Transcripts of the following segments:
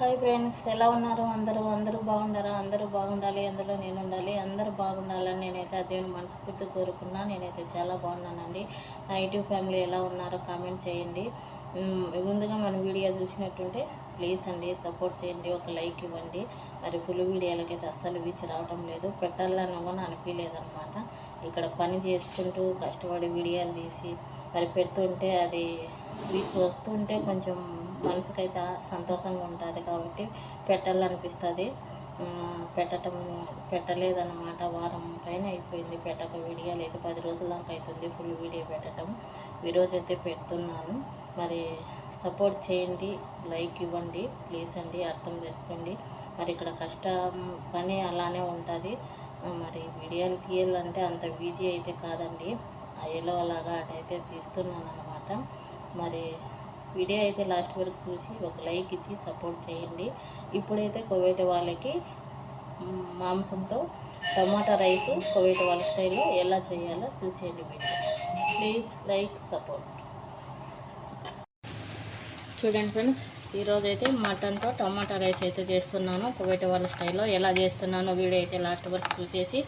Hi friends ఎలా ఉన్నారు? అందరూ అందరూ బాగుండారా? అందరూ బాగుండాలి అందులో నేను ఉండాలి అందరూ బాగుండాలని నేనైతే అదే దేవుని మనస్ఫూర్తి కోరుకున్నా. నేనైతే చాలా బాగున్నానండి. నా యూట్యూబ్ ఫ్యామిలీ ఎలా ఉన్నారో కామెంట్ చేయండి. ముందుగా మన వీడియో చూసినట్టుంటే ప్లీజ్ అండి సపోర్ట్ చేయండి ఒక లైక్ ఇవ్వండి. మరి ఫుల్ వీడియోలకైతే అస్సలు వీచ్ రావడం లేదు. పెట్టాలని కూడా అనిపించలేదనమాట ఇక్కడ పని చేసుకుంటూ కష్టపడి వీడియోలు తీసి మరి పెడుతుంటే అది వీచ్ వస్తుంటే కొంచెం మనసుకైతే సంతోషంగా ఉంటుంది కాబట్టి పెట్టాలనిపిస్తుంది. ఆ, పెట్టటం పెట్టలేదన్నమాట. వారం పైన అయిపోయింది పెట్టక వీడియో. లేదు పది రోజుల దాకా అవుతుంది ఫుల్ వీడియో పెట్టడం ఈరోజు అయితే పెడుతున్నాను. మరి సపోర్ట్ చేయండి లైక్ ఇవ్వండి ప్లీజ్ అండి అర్థం చేసుకోండి. మరి ఇక్కడ కష్టం పని అలానే ఉంటుంది. మరి వీడియోలు తీయాలంటే అంత ఈజీ అయితే కాదండి. ఎలో అలాగా అటైతే తీస్తున్నాను అనమాట మరి వీడియో అయితే లాస్ట్ వరకు చూసి ఒక లైక్ ఇచ్చి సపోర్ట్ చేయండి. ఇప్పుడైతే కోవేట వాళ్ళకి మాంసంతో టమాటా రైస్ కోవేట వాళ్ళ స్టైల్లో ఎలా చేయాలో చూసేయండి వీడియో. Please like support. చూడండి ఫ్రెండ్స్ ఈరోజు అయితే మటన్తో టమాటా రైస్ అయితే చేస్తున్నాను. కువైట్ వాళ్ళ స్టైల్లో ఎలా చేస్తున్నానో వీడియో అయితే లాస్ట్ వరకు చూసేసి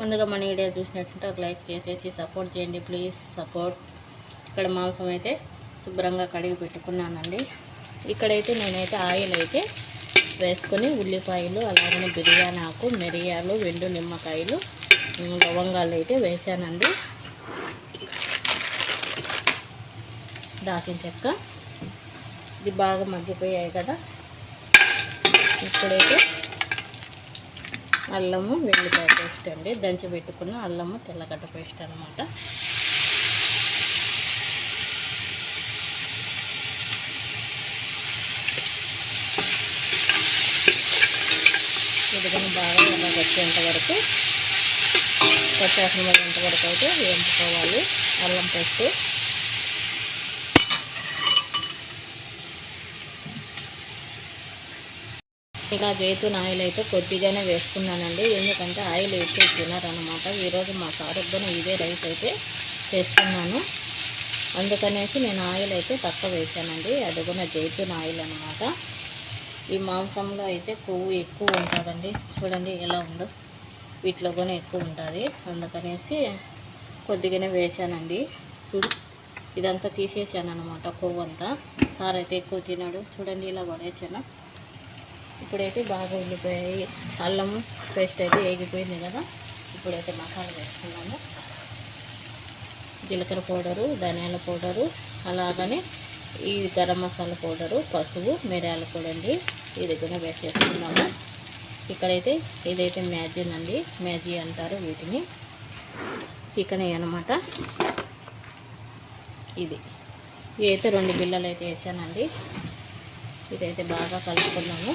ముందుగా మన వీడియో చూసినట్టుంటే ఒక లైక్ చేసేసి సపోర్ట్ చేయండి. Please support. ఇక్కడ మాంసం అయితే శుభ్రంగా కడిగి పెట్టుకున్నానండి. ఇక్కడైతే నేనైతే ఆయిల్ అయితే వేసుకొని ఉల్లిపాయలు అలాగనే బిర్యానీ ఆకు మిరియాలు వెండు నిమ్మకాయలు లవంగాలు అయితే వేసానండి. దాచిన చెక్క ఇది బాగా మగ్గిపోయాయి కదా. ఇప్పుడైతే అల్లము వెల్లిపాయ పేస్ట్ అండి. దంచి పెట్టుకున్న అల్లము తెల్లగడ్డ పేస్ట్ అనమాట ఇదిగని బాగా ఎలా వచ్చేంత వరకు పచ్చాసన పడేంత వరకు అయితే వేయించుకోవాలి అల్లం పేస్ట్ ఇలా జైతున్ ఆయిల్ అయితే కొద్దిగానే వేసుకున్నానండి. ఎందుకంటే ఆయిల్ ఎక్కువ తినారనమాట ఈరోజు మా సారొద్దున ఇదే రైస్ అయితే చేస్తున్నాను. అందుకనేసి నేను ఆయిల్ అయితే తక్కువ వేసానండి. అది కూడా ఆయిల్ అనమాట ఈ మాంసంలో అయితే కొవ్వు ఎక్కువ ఉంటుందండి. చూడండి ఎలా ఉందో. వీటిలో కూడా ఎక్కువ ఉంటుంది. అందుకనేసి కొద్దిగానే వేసానండి. చూడు ఇదంతా తీసేసాను అనమాట కొవ్వు అంతా సార్ అయితే ఎక్కువ తినాడు. చూడండి ఇలా పడేసాను. ఇప్పుడైతే బాగా ఉల్లిపోయాయి అల్లము పేస్ట్ అయితే వేగిపోయింది కదా. ఇప్పుడైతే మసాలా వేసుకున్నాము జీలకర్ర పౌడరు ధనియాల పౌడరు అలాగనే ఈ గరం మసాలా పౌడరు పసుపు మిరియాల పొడి అండి. ఇది కూడా వేసేసుకున్నాము. ఇక్కడైతే ఇదైతే మ్యాజిన్ అండి మ్యాజీ అంటారు వీటిని. చికెన్ అనమాట. ఇది. ఇవి అయితే రెండు బిల్లలు అయితే వేసానండి. ఇదైతే బాగా కలుపుకున్నాము.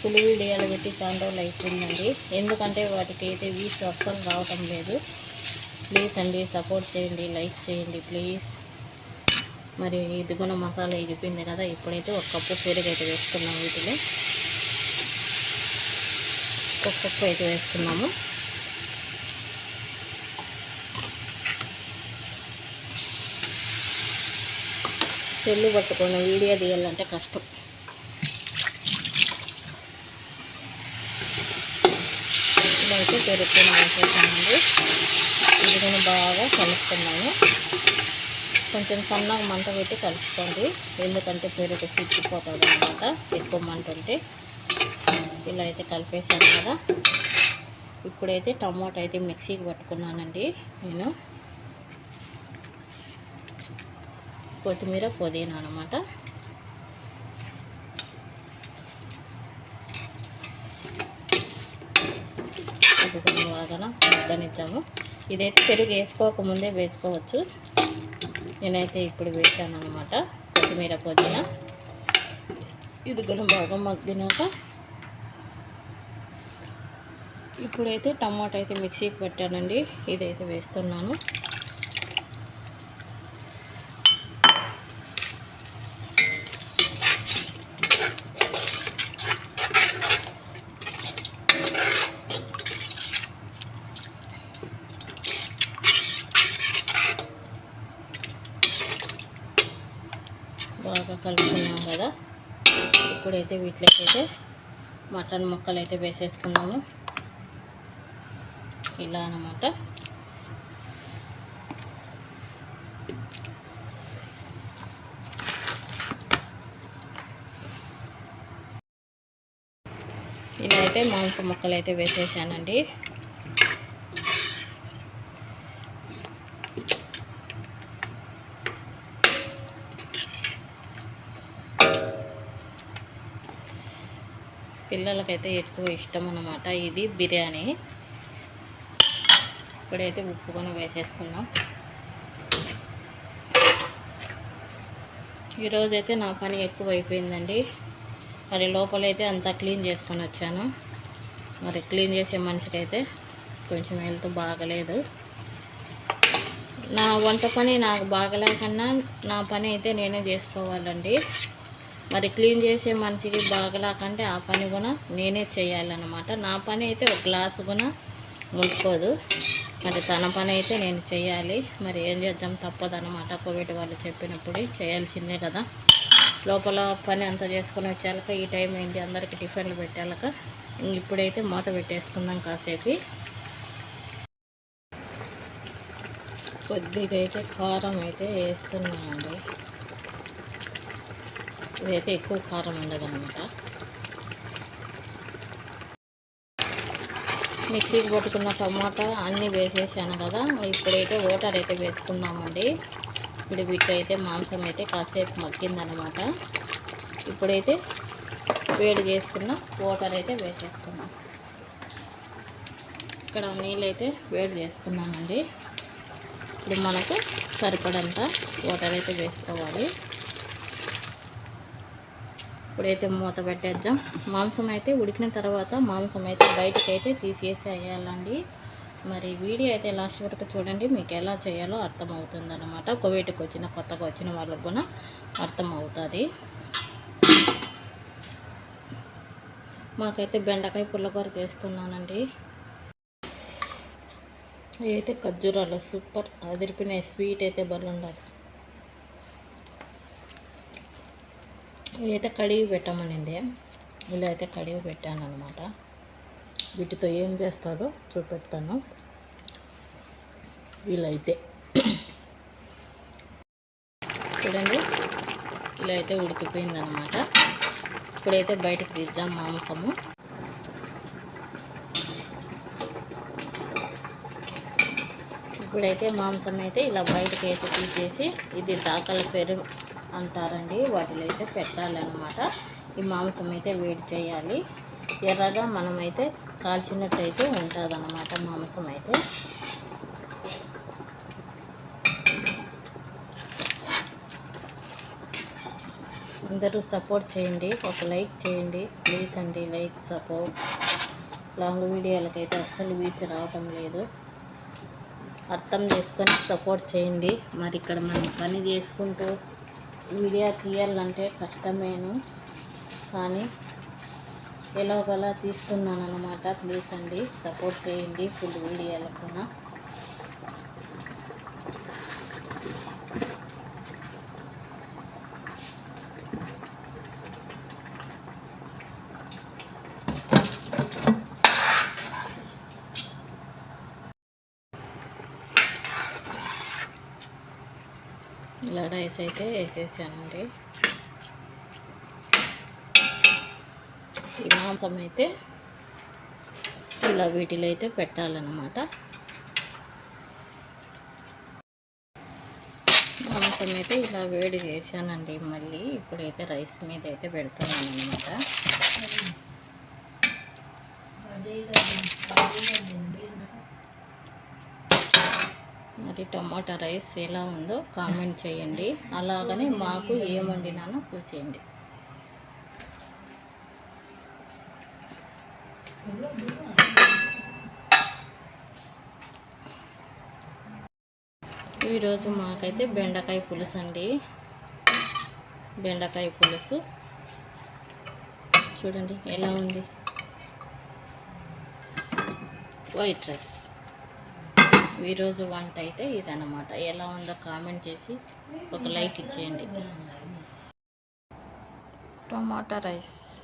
పులి వీడియోలు పెట్టి చాలా రోజులు అయిపోయిందండి. ఎందుకంటే వాటికి అయితే వీస్ అస్సలు రావటం లేదు. ప్లీజ్ అండి సపోర్ట్ చేయండి లైక్ చేయండి ప్లీజ్. మరి ఇది కూడా మసాలా ఎగిపోయింది కదా ఇప్పుడైతే ఒక కప్పు పెరుగు అయితే వేసుకున్నాము వీటిలో. ఒక కప్పు అయితే వేసుకున్నాము. చెల్లు పట్టుకొని వీడియో తీయాలంటే కష్టం. ఇదైతే పెరుగుతున్న వేసేసానండి ఇది బాగా కలుపుకున్నాము కొంచెం సన్నగా మంట పెట్టి కలుపుకోండి. ఎందుకంటే పెరుగు సిక్కిపోతుంది అనమాట ఎక్కువ మంట ఉంటే ఇలా అయితే కలిపేసాను కదా. ఇప్పుడైతే టమాటా అయితే మిక్సీకి పట్టుకున్నానండి నేను. కొత్తిమీర పుదీనా అనమాట అది బాగా మగ్గనిచ్చాము ఇదైతే పెరుగు వేసుకోకముందే వేసుకోవచ్చు. నేనైతే ఇప్పుడు వేసాను అనమాట కొత్తిమీర పుదీనా. ఇది కూడా బాగా మగ్గినాక ఇప్పుడైతే టమాటా అయితే మిక్సీకి పెట్టానండి. ఇదైతే వేస్తున్నాను బాగా కలుపుకున్నాం కదా అయితే వీటిలోకి అయితే మటన్ ముక్కలు అయితే వేసేసుకున్నాము. ఇలా అన్నమాట. ఇలా అయితే మాంసం ముక్కలు అయితే వేసేసానండి. పిల్లలకైతే ఎక్కువ ఇష్టం అన్నమాట ఇది బిర్యానీ. ఇప్పుడైతే ఉప్పు కొని వేసేసుకుందాం. ఈరోజైతే నా పని ఎక్కువ అయిపోయిందండి మరి లోపలైతే అంతా క్లీన్ చేసుకొని వచ్చాను. మరి క్లీన్ చేసే మనిషికి అయితే కొంచెం హెల్త్ బాగలేదు. నా వంట పని నాకు బాగలేకన్నా నా పని అయితే నేనే చేసుకోవాలండి. మరి క్లీన్ చేసే మనిషికి బాగలేకంటే ఆ పని కూడా నేనే చేయాలన్నమాట. నా పని అయితే ఒక గ్లాసు కూడా ముట్టుకోదు మరి తన పని అయితే నేను చేయాలి. మరి ఏం చేద్దాం? తప్పదనమాట కోవిడ్ వాళ్ళు చెప్పినప్పుడు చేయాల్సిందే కదా. లోపల పని అంతా చేసుకుని వచ్చాక ఈ టైం ఏంటి? అందరికి టిఫిన్లు పెట్టాక ఇప్పుడైతే మూత పెట్టేసుకుందాం కాసేపు. కొద్దిగా అయితే కారం అయితే వేస్తున్నామండి ఇదైతే ఎక్కువ కారం ఉండదనమాట మిక్సీకి పట్టుకున్న టమాటా అన్నీ వేసేసాను కదా ఇప్పుడైతే వాటర్ అయితే వేసుకున్నామండి ఇప్పుడు వీటి అయితే మాంసం అయితే కాసేపు మగ్గిందనమాట ఇప్పుడైతే వేడి చేసుకున్న వాటర్ అయితే వేసేసుకున్నాం ఇక్కడ నీళ్ళు అయితే వేడి చేసుకున్నామండి ఇప్పుడు మనకు సరిపడంత వాటర్ అయితే వేసుకోవాలి. ఇప్పుడైతే మూత పెట్టేద్దాం. మాంసం అయితే ఉడికిన తర్వాత మాంసం అయితే బయటకు అయితే తీసేసి వేయాలండి మరి వీడియో అయితే లాస్ట్ వరకు చూడండి మీకు ఎలా చేయాలో అర్థమవుతుంది అనమాట కోవిడ్కి వచ్చిన కొత్తగా వచ్చిన వాళ్ళకు కూడా అర్థమవుతుంది. మాకైతే బెండకాయ పుల్లకూర చేస్తున్నానండి. అయితే ఖర్జూరాలు సూపర్. అదిరిపినాయి స్వీట్ అయితే బలుండదు. ఇదైతే కడిగి పెట్టమనింది. ఇలా అయితే కడిగి పెట్టాను అనమాట వీటితో ఏం చేస్తాదో చూపెడతాను. వీలైతే చూడండి ఇలా అయితే ఉడికిపోయింది అనమాట ఇప్పుడైతే బయటకు తీద్దాం మాంసము. ఇప్పుడైతే మాంసం అయితే ఇలా బయటకు అయితే తీసేసి ఇది దాకల పెరు అంటారండి. వాటిలో అయితే పెట్టాలన్నమాట. ఈ మాంసం అయితే వేడి చేయాలి. ఎర్రగా మనమైతే కాల్చినట్టయితే ఉంటుందన్నమాట మాంసం అయితే. అందరూ సపోర్ట్ చేయండి. ఒక లైక్ చేయండి. ప్లీజ్ అండి లైక్ సపోర్ట్. లాంగ్ వీడియోలకైతే అస్సలు వీచ్ రావటం లేదు. అర్థం చేసుకొని సపోర్ట్ చేయండి. మరి ఇక్కడ మనం పని చేసుకుంటూ వీడియో తీయాలంటే కష్టమేను కానీ ఎలాగలా తీస్తున్నాను అనమాట ప్లీజ్ అండి సపోర్ట్ చేయండి ఫుల్ వీడియోలకు ఇలా రైస్ అయితే వేసేసానండి. ఈ మాంసం అయితే ఇలా వీటిలో అయితే పెట్టాలన్నమాట. మాంసం అయితే ఇలా వేడి చేశానండి మళ్ళీ ఇప్పుడైతే రైస్ మీద అయితే పెడుతున్నాను అనమాట మరి టమాటా రైస్ ఎలా ఉందో కామెంట్ చేయండి. అలాగనే మాకు ఏం వండినానో చూసేయండి. ఈరోజు మాకైతే బెండకాయ పులుసు అండి బెండకాయ పులుసు. చూడండి ఎలా ఉంది. White rice. ఈరోజు వంట అయితే ఇది అనమాట ఎలా ఉందో కామెంట్ చేసి ఒక లైక్ ఇచ్చేయండి. టమాటా రైస్.